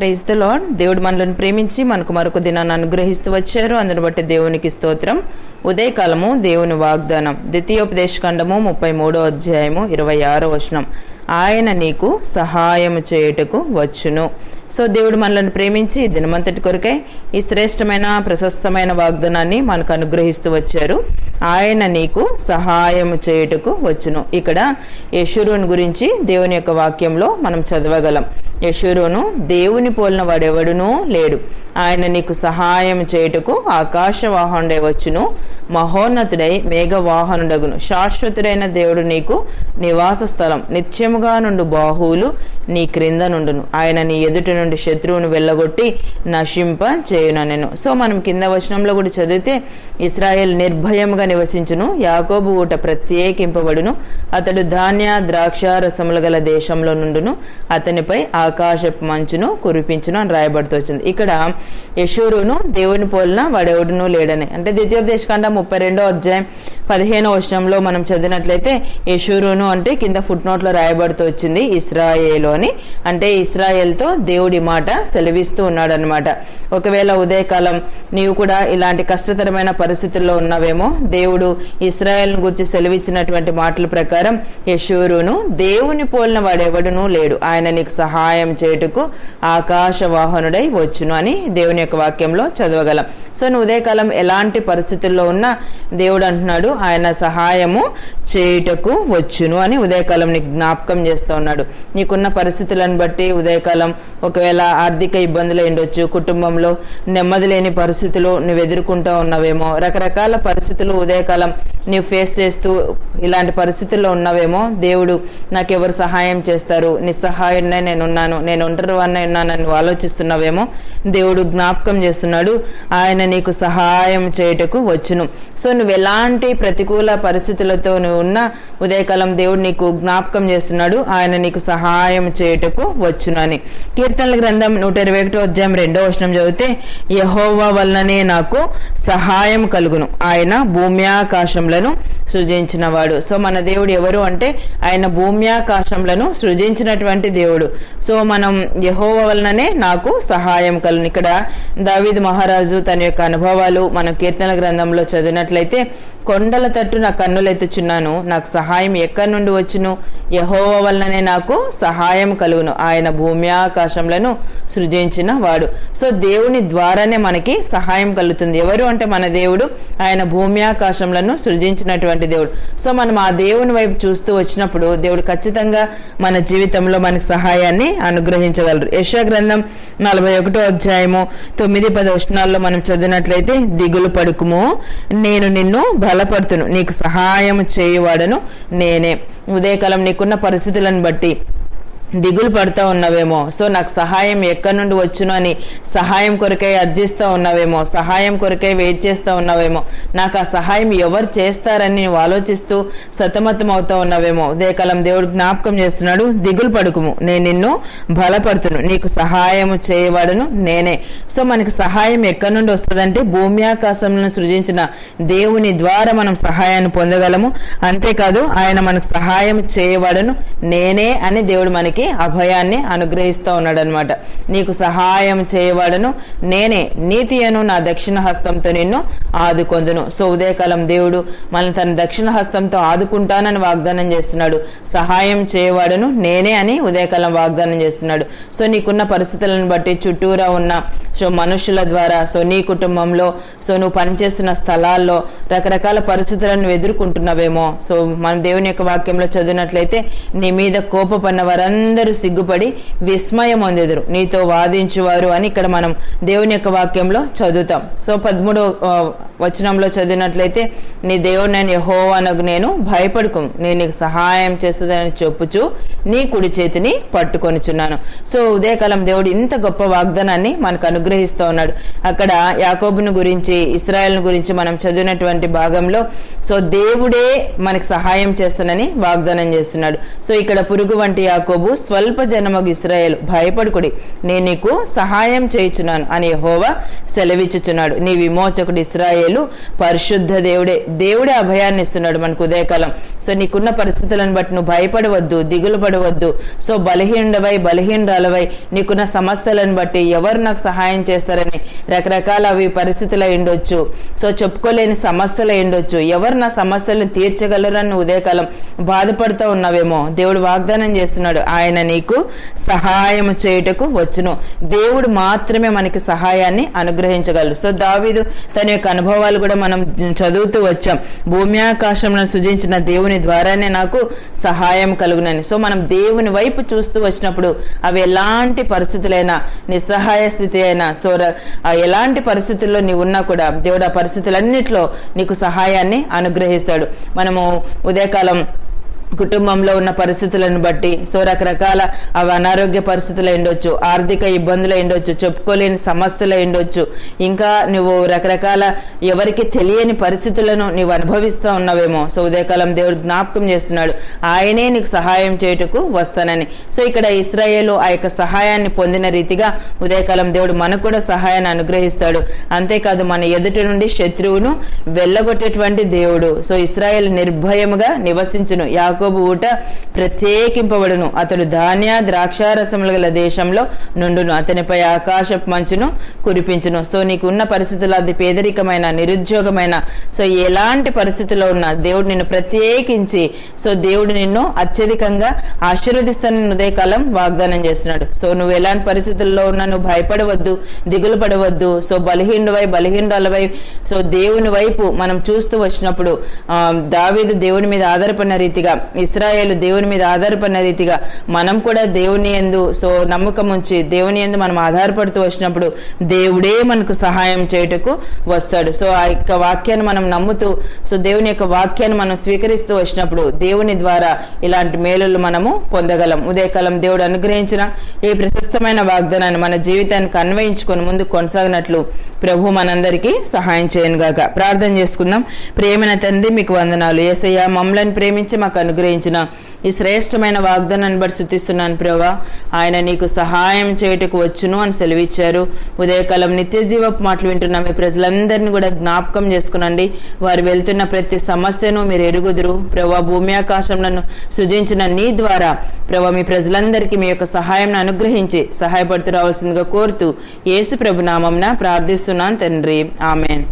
Praise the దేవుడు మనలను ప్రేమించి మనకు మరొక దినాన్ని అనుగ్రహిస్తూ వచ్చారు. అందును బట్టి దేవునికి స్తోత్రం. ఉదయకాలము దేవుని వాగ్దానం. ద్వితీయోపదేశ ఖండము ముప్పై మూడో అధ్యాయము ఇరవై ఆరో వచనం. ఆయన నీకు సహాయము చేయుటకు వచ్చును. సో దేవుడు మనల్ని ప్రేమించి దినమంతటి కొరకై ఈ శ్రేష్టమైన ప్రశస్తమైన వాగ్దానాన్ని మనకు అనుగ్రహిస్తూ వచ్చారు. ఆయన నీకు సహాయం చేయుటకు వచ్చును. ఇక్కడ యశురుని గురించి దేవుని యొక్క వాక్యంలో మనం చదవగలం. యశురును దేవుని పోలిన వాడెవడునూ లేడు. ఆయన నీకు సహాయం చేయుటకు ఆకాశవాహనుడే వచ్చును. మహోన్నతుడై మేఘవాహనుడగును. శాశ్వతుడైన దేవుడు నీకు నివాస స్థలం నిత్యముగా నుండు బాహువులు నీ క్రింద నుండును. ఆయన నీ ఎదుటి నుండి శత్రువును వెళ్ళగొట్టి నశింప చేయును నేను సో మనం కింద వచనంలో కూడా చదివితే ఇస్రాయేల్ నిర్భయముగా నివసించును. యాకోబు ఊట ప్రత్యేకింపబడును. అతడు ధాన్య ద్రాక్ష రసములు గల దేశంలో నుండును. అతనిపై ఆకాశపు మంచును కురిపించును అని రాయబడుతూ వచ్చింది. ఇక్కడ యశూరును దేవుని పోలిన వాడెవడును లేడని. అంటే ద్వితీయోపదేశ కాండ ముప్పై రెండో అధ్యాయం పదిహేనో వచనంలో మనం చదివినట్లయితే యశూరును అంటే కింద ఫుట్ నోట్లో రాయబడుతూ వచ్చింది ఇస్రాయేలు అని అంటే ఇస్రాయెల్తో దేవుడి మాట సెలవిస్తూ ఉన్నాడు అనమాట ఒకవేళ ఉదయకాలం నీవు కూడా ఇలాంటి కష్టతరమైన పరిస్థితుల్లో ఉన్నావేమో దేవుడు ఇస్రాయల్ను గురించి సెలవిచ్చినటువంటి మాటల ప్రకారం యశూరును దేవుని పోలిన వాడెవడునూ లేడు. ఆయన నీకు సహాయం చేయుటకు ఆకాశ వాహనుడై వచ్చును అని దేవుని యొక్క వాక్యంలో చదవగలం. సో నువ్వు ఉదయకాలం ఎలాంటి పరిస్థితుల్లో ఉన్నా దేవుడు అంటున్నాడు ఆయన సహాయము చేయుటకు వచ్చును అని ఉదయకాలం నీకు జ్ఞాపకం చేస్తూ ఉన్నాడు. నీకున్న పరిస్థితులను బట్టి ఉదయకాలం ఒకవేళ ఆర్థిక ఇబ్బందులు ఉండొచ్చు కుటుంబంలో నెమ్మది లేని పరిస్థితులు నువ్వు ఎదుర్కొంటూ ఉన్నావేమో రకరకాల పరిస్థితులు ఉదయకాలం నీవు ఫేస్ చేస్తూ ఇలాంటి పరిస్థితుల్లో ఉన్నావేమో దేవుడు నాకెవరు సహాయం చేస్తారు నిస్సహాయుడినే నేను ఉన్నాను నేను ఒంటరి వాడినే ఉన్నానని నువ్వు ఆలోచిస్తున్నావేమో దేవుడు జ్ఞాపకం చేస్తున్నాడు ఆయన నీకు సహాయం చేయుటకు వచ్చును. సో నువ్వు ఎలాంటి ప్రతికూల పరిస్థితులతో నువ్వు ఉన్నా ఉదయకాలం దేవుడు నీకు జ్ఞాపకం చేస్తున్నాడు ఆయన నీకు సహాయం చేయుటకు వచ్చునని. కీర్తనల గ్రంథం నూట ఇరవై ఒకటో అధ్యాయం రెండో వచనం చదివితే యహోవా వలననే నాకు సహాయం కలుగును. ఆయన భూమ్యాకాశంలను సృజించినవాడు. సో మన దేవుడు ఎవరు అంటే ఆయన భూమ్యాకాశంలను సృజించినటువంటి దేవుడు. సో మనం యహోవ వలననే నాకు సహాయం కలను ఇక్కడ దావీద్ మహారాజు తన యొక్క అనుభవాలు మనం కీర్తన గ్రంథంలో చదివినట్లయితే కొండల తట్టు నా కన్నులెత్తుచున్నాను నాకు సహాయం ఎక్కడి నుండి వచ్చును? యహోవ వలననే నాకు సహాయం కలుగును. ఆయన భూమ్యాకాశంలను సృజించిన వాడు సో దేవుని ద్వారానే మనకి సహాయం కలుగుతుంది. ఎవరు అంటే మన దేవుడు? ఆయన భూమ్యాకాశంలను సృజించినటువంటి దేవుడు. సో మనం ఆ దేవుని వైపు చూస్తూ వచ్చినప్పుడు దేవుడు ఖచ్చితంగా మన జీవితంలో మనకు సహాయాన్ని అనుగ్రహించగలరు. యశా గ్రంథం నలభై ఒకటో అధ్యాయము తొమ్మిది పది వచనాల్లో మనం చదివినట్లయితే దిగులు పడుకుము నేను నిన్ను బలపడుతును నీకు సహాయం చేయవాడను నేనే. ఉదయకాలం నీకున్న పరిస్థితులను బట్టి దిగులు పడుతూ ఉన్నావేమో. సో నాకు సహాయం ఎక్కడి నుండి వచ్చును అని సహాయం కొరకై అర్జిస్తూ ఉన్నావేమో. సహాయం కొరకై వెయిట్ చేస్తూ ఉన్నావేమో. నాకు ఆ సహాయం ఎవరు చేస్తారని నువ్వు ఆలోచిస్తూ సతమతం అవుతూ ఉన్నావేమో ఉదయకాలం దేవుడు జ్ఞాపకం చేస్తున్నాడు దిగులు పడుకుము. నేను నిన్ను బలపడుతును నీకు సహాయం చేయవాడును నేనే. సో మనకి సహాయం ఎక్కడి నుండి వస్తుందంటే భూమి ఆకాశంలో సృజించిన దేవుని ద్వారా మనం సహాయాన్ని పొందగలము. అంతేకాదు ఆయన మనకు సహాయం చేయవాడును నేనే అని దేవుడు మనకి అభయాన్ని అనుగ్రహిస్తూ ఉన్నాడనమాట నీకు సహాయం చేయవాడను. నేనే నీతి అను నా దక్షిణ హస్తంతో నిన్ను ఆదుకొందును. సో ఉదయకాలం దేవుడు మనం తన దక్షిణ హస్తంతో ఆదుకుంటానని వాగ్దానం చేస్తున్నాడు. సహాయం చేయవాడను. నేనే అని ఉదయకాలం వాగ్దానం చేస్తున్నాడు. సో నీకున్న పరిస్థితులను బట్టి చుట్టూరా ఉన్న సో మనుషుల ద్వారా సో నీ కుటుంబంలో సో నువ్వు పనిచేస్తున్న స్థలాల్లో రకరకాల పరిస్థితులను ఎదుర్కొంటున్నావేమో. సో మన దేవుని యొక్క వాక్యంలో చదివినట్లయితే నీ మీద కోపపడిన వారందరూ సిగ్గుపడి విస్మయం అందెదురు. నీతో వాదించువారు అని ఇక్కడ మనం దేవుని యొక్క వాక్యంలో చదువుతాం. సో పదమూడో వచనంలో చదివినట్లయితే నీ దేవుడు నేను యహోవానకు నేను భయపడుకు. నేను నీకు సహాయం చేస్తుందని చెప్పుచు నీ కుడి చేతిని పట్టుకొనిచున్నాను. సో ఉదయకాలం దేవుడు ఇంత గొప్ప వాగ్దానాన్ని మనకు అనుగ్రహిస్తూ ఉన్నాడు. అక్కడ యాకోబుని గురించి ఇస్రాయల్ని గురించి మనం చదివినటువంటి భాగంలో సో దేవుడే మనకు సహాయం చేస్తానని వాగ్దానం చేస్తున్నాడు. సో ఇక్కడ పురుగు వంటి యాకోబు స్వల్ప జనమగు ఇస్రాయేల్ భయపడుకుడి. నేను నీకు సహాయం చేయుచున్నాను అని హోవా సెలవిచ్చుచున్నాడు. నీ విమోచకుడు ఇస్రాయేలు పరిశుద్ధ దేవుడే. దేవుడే అభయాన్ని ఇస్తున్నాడు మనకు ఉదయకాలం. సో నీకున్న పరిస్థితులను బట్టి నువ్వు భయపడవద్దు దిగులు పడవద్దు. సో బలహీనుడవై బలహీనరాలవై నీకున్న సమస్యలను బట్టి ఎవరు నాకు సహాయం చేస్తారని రకరకాల అవి పరిస్థితులు ఉండొచ్చు. సో చెప్పుకోలేని సమస్యలు ఉండొచ్చు. ఎవరు నా సమస్యలను తీర్చగలరని ఉదయకాలం బాధపడుతూ ఉన్నావేమో. దేవుడు వాగ్దానం చేస్తున్నాడు. ఆయన నీకు సహాయం చేయుటకు వచ్చును. దేవుడు మాత్రమే మనకి సహాయాన్ని అనుగ్రహించగలరు సో దావీదు తన యొక్క అనుభవాలు కూడా మనం చదువుతూ వచ్చాం. భూమి ఆకాశంలో సృజించిన దేవుని ద్వారానే నాకు సహాయం కలుగునని. సో మనం దేవుని వైపు చూస్తూ వచ్చినప్పుడు అవి ఎలాంటి పరిస్థితులైనా నిస్సహాయ స్థితి అయినా సో ఎలాంటి పరిస్థితుల్లో నీవు ఉన్నా కూడా దేవుడు ఆ పరిస్థితులన్నిట్లో నీకు సహాయాన్ని అనుగ్రహిస్తాడు. మనము ఉదయకాలం కుటుంబంలో ఉన్న పరిస్థితులను బట్టి సో రకరకాల అవి అనారోగ్య పరిస్థితులు ఉండొచ్చు ఆర్థిక ఇబ్బందులు ఉండొచ్చు చెప్పుకోలేని సమస్యలు ఉండొచ్చు ఇంకా నువ్వు రకరకాల ఎవరికి తెలియని పరిస్థితులను నీవు అనుభవిస్తూ ఉన్నావేమో. సో ఉదయకాలం దేవుడు జ్ఞాపకం చేస్తున్నాడు ఆయనే నీకు సహాయం చేయుటకు వస్తానని. సో ఇక్కడ ఇస్రాయేల్ ఆ యొక్క సహాయాన్ని పొందిన రీతిగా ఉదయకాలం దేవుడు మనకు కూడా సహాయాన్ని అనుగ్రహిస్తాడు. అంతేకాదు మన ఎదుటి నుండి శత్రువును వెళ్ళగొట్టేటువంటి దేవుడు. సో ఇస్రాయేల్ నిర్భయముగా నివసించును. యాకోబు ఊట ప్రత్యేకింపబడును. అతడు ధాన్య ద్రాక్షారసములు గల దేశంలో నుండును. అతనిపై ఆకాశపు మంచును కురిపించును. సో నీకున్న పరిస్థితులు అది పేదరికమైన నిరుద్యోగమైన. సో ఎలాంటి పరిస్థితుల్లో ఉన్నా దేవుడు నిన్ను ప్రత్యేకించి సో దేవుడు నిన్ను అత్యధికంగా ఆశీర్వదిస్తానని ఉదయకాలం వాగ్దానం చేస్తున్నాడు. సో నువ్వు ఎలాంటి పరిస్థితుల్లో ఉన్నా నువ్వు భయపడవద్దు దిగులు పడవద్దు సో బలహీనుడవై బలహీనురాలవై సో దేవుని వైపు మనం చూస్తూ వచ్చినప్పుడు ఆ, దావీదు దేవుని మీద ఆధారపడిన రీతిగా ఇస్రాయేల్ దేవుని మీద ఆధారపడిన రీతిగా మనం కూడా దేవుని ఎందు సో నమ్మకం ఉంచి దేవుని ఎందు మనం ఆధారపడుతూ వచ్చినప్పుడు దేవుడే మనకు సహాయం చేయుటకు వస్తాడు. సో ఆ యొక్క వాక్యాన్ని మనం నమ్ముతూ సో దేవుని యొక్క వాక్యాన్ని మనం స్వీకరిస్తూ వచ్చినప్పుడు దేవుని ద్వారా ఇలాంటి మేలులు మనము పొందగలం. ఉదయకాలం దేవుడు అనుగ్రహించిన ఈ ప్రశస్తమైన వాగ్దానాన్ని మన జీవితానికి అన్వయించుకొని ముందు కొనసాగినట్లు ప్రభు మనందరికీ సహాయం చేయను గాక ప్రార్థన చేసుకుందాం. ప్రేమైన తండ్రి మీకు వందనాలు. ఏసయ్య మమ్మల్ని ప్రేమించి మాకు అనుగ్రహించిన ఈ శ్రేష్టమైన వాగ్దానాన్ని బట్టి శుతిస్తున్నాను ప్రభా. ఆయన నీకు సహాయం చేయుటకు వచ్చును అని సెలవిచ్చారు. ఉదయకాలం నిత్య జీవపు మాటలు వింటున్న మీ ప్రజలందరినీ కూడా జ్ఞాపకం చేసుకునండి. వారు వెళ్తున్న ప్రతి సమస్యను మీరు ఎరుగుదురు. ప్రభా భూమి ఆకాశంలను సృజించిన నీ ద్వారా ప్రభా మీ ప్రజలందరికీ మీ యొక్క సహాయం అనుగ్రహించి సహాయపడుతూ రావాల్సిందిగా కోరుతూ యేసు ప్రభు నామంన ప్రార్థిస్తున్నాను తండ్రి. ఆమెన్.